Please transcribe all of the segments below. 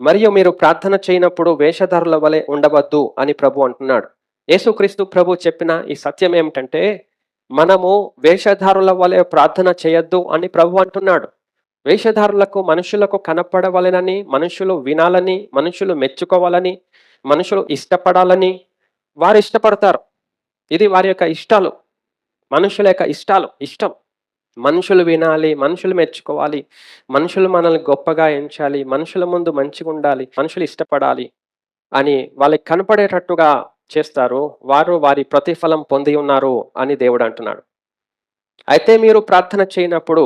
మరియు మీరు ప్రార్థన చేయనప్పుడు వేషధారుల వలె ఉండవద్దు అని ప్రభు అంటున్నాడు. యేసుక్రీస్తు ప్రభు చెప్పిన ఈ సత్యం ఏమిటంటే మనము వేషధారుల వలె ప్రార్థన చేయొద్దు అని ప్రభు అంటున్నాడు. వేషధారులకు మనుషులకు కనపడవలెనని మనుషులు వినాలని మనుషులు మెచ్చుకోవాలని మనుషులు ఇష్టపడాలని వారు ఇష్టపడతారు. ఇది వారి యొక్క ఇష్టాలు. మనుషుల యొక్క ఇష్టాలు ఇష్టం. మనుషులు వినాలి మనుషులు మెచ్చుకోవాలి మనుషులు మనల్ని గొప్పగా ఎంచాలి మనుషుల ముందు మంచిగా ఉండాలి మనుషులు ఇష్టపడాలి అని వాళ్ళకి కనపడేటట్టుగా చేస్తారు. వారు వారి ప్రతిఫలం పొంది ఉన్నారు అని దేవుడు అంటున్నాడు. అయితే మీరు ప్రార్థన చేయనప్పుడు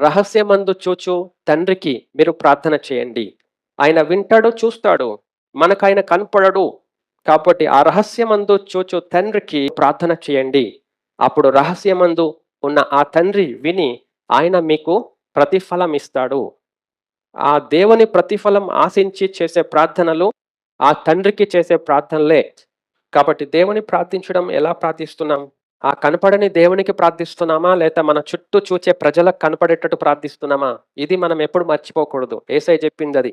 రహస్యమందు చూచు తండ్రికి మీరు ప్రార్థన చేయండి. ఆయన వింటాడు చూస్తాడు. మనకు ఆయన కనపడడు. కాబట్టి ఆ రహస్యమందు చూచు తండ్రికి ప్రార్థన చేయండి. అప్పుడు రహస్యమందు ఉన్న ఆ తండ్రి విని ఆయన మీకు ప్రతిఫలం ఇస్తాడు. ఆ దేవుని ప్రతిఫలం ఆశించి చేసే ప్రార్థనలు ఆ తండ్రికి చేసే ప్రార్థనలే. కాబట్టి దేవుని ప్రార్థించడం ఎలా ప్రార్థిస్తున్నాం? ఆ కనపడని దేవునికి ప్రార్థిస్తున్నామా? లేదా మన చుట్టూ చూచే ప్రజలకు కనపడేటట్టు ప్రార్థిస్తున్నామా? ఇది మనం ఎప్పుడు మర్చిపోకూడదు. ఏసై చెప్పింది అది.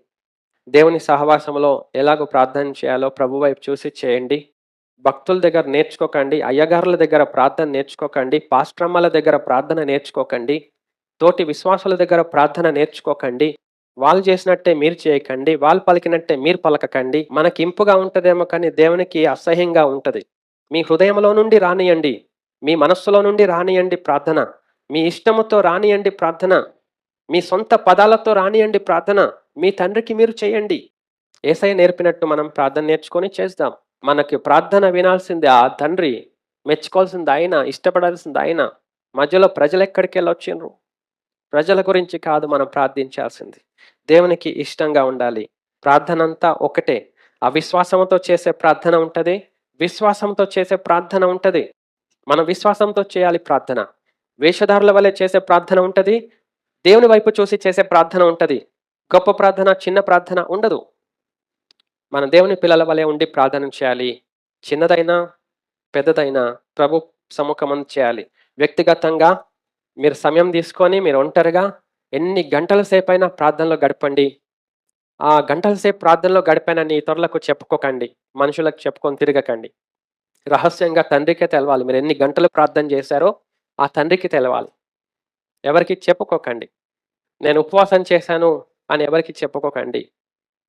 దేవుని సహవాసంలో ఎలాగో ప్రార్థన చేయాలో ప్రభు వైపు చూసి చేయండి. భక్తుల దగ్గర నేర్చుకోకండి అయ్యగారుల దగ్గర ప్రార్థన నేర్చుకోకండి పాస్ట్రమ్మల దగ్గర ప్రార్థన నేర్చుకోకండి తోటి విశ్వాసుల దగ్గర ప్రార్థన నేర్చుకోకండి వాళ్ళు చేసినట్టే మీరు చేయకండి వాళ్ళు పలికినట్టే మీరు పలకకండి. మనకి ఇంపుగా ఉంటుందేమో కానీ దేవునికి అసహ్యంగా ఉంటుంది. మీ హృదయంలో నుండి రానియండి మీ మనస్సులో నుండి రానియండి ప్రార్థన మీ ఇష్టముతో రానియండి ప్రార్థన మీ సొంత పదాలతో రానియండి ప్రార్థన మీ తండ్రికి మీరు చేయండి. ఏసై నేర్పినట్టు మనం ప్రార్థన నేర్చుకొని చేద్దాం మనకి ప్రార్థన వినాల్సింది. ఆ తండ్రి మెచ్చుకోవాల్సింది ఆయన ఇష్టపడాల్సింది ఆయన. మధ్యలో ప్రజలు ఎక్కడికి వెళ్ళొచ్చిండ్రు? ప్రజల గురించి కాదు మనం ప్రార్థించాల్సింది. దేవునికి ఇష్టంగా ఉండాలి. ప్రార్థన అంతా ఒకటే. అవిశ్వాసంతో చేసే ప్రార్థన ఉంటుంది. విశ్వాసంతో చేసే ప్రార్థన ఉంటుంది. మనం విశ్వాసంతో చేయాలి ప్రార్థన. వేషధారుల వల్లే చేసే ప్రార్థన ఉంటుంది. దేవుని వైపు చూసి చేసే ప్రార్థన ఉంటుంది. గొప్ప ప్రార్థన చిన్న ప్రార్థన ఉండదు. మన దేవుని పిల్లల వలె ఉండి ప్రార్థన చేయాలి. చిన్నదైనా పెద్దదైనా ప్రభు సముఖమం చేయాలి. వ్యక్తిగతంగా మీరు సమయం తీసుకొని మీరు ఒంటరిగా ఎన్ని గంటల సేపు అయినా ప్రార్థనలో గడపండి. ఆ గంటల సేపు ప్రార్థనలో గడిపానని ఇతరులకు చెప్పుకోకండి. మనుషులకు చెప్పుకొని తిరగకండి. రహస్యంగా తండ్రికే తెలవాలి. మీరు ఎన్ని గంటలు ప్రార్థన చేశారో ఆ తండ్రికి తెలవాలి. ఎవరికి చెప్పుకోకండి. నేను ఉపవాసం చేశాను అని ఎవరికి చెప్పుకోకండి.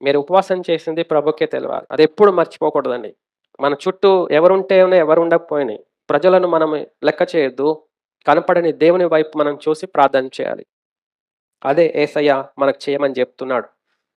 మీరు ఉపవాసం చేసింది ప్రభుకే తెలియాలి అది ఎప్పుడు మర్చిపోకూడదండి. మన చుట్టూ ఎవరుంటే ఎవరు ఉండకపోయినాయి ప్రజలను మనం లెక్క చేయొద్దు. కనపడని దేవుని వైపు మనం చూసి ప్రార్థన చేయాలి. అదే ఏసయ్య మనకు చేయమని చెప్తున్నాడు.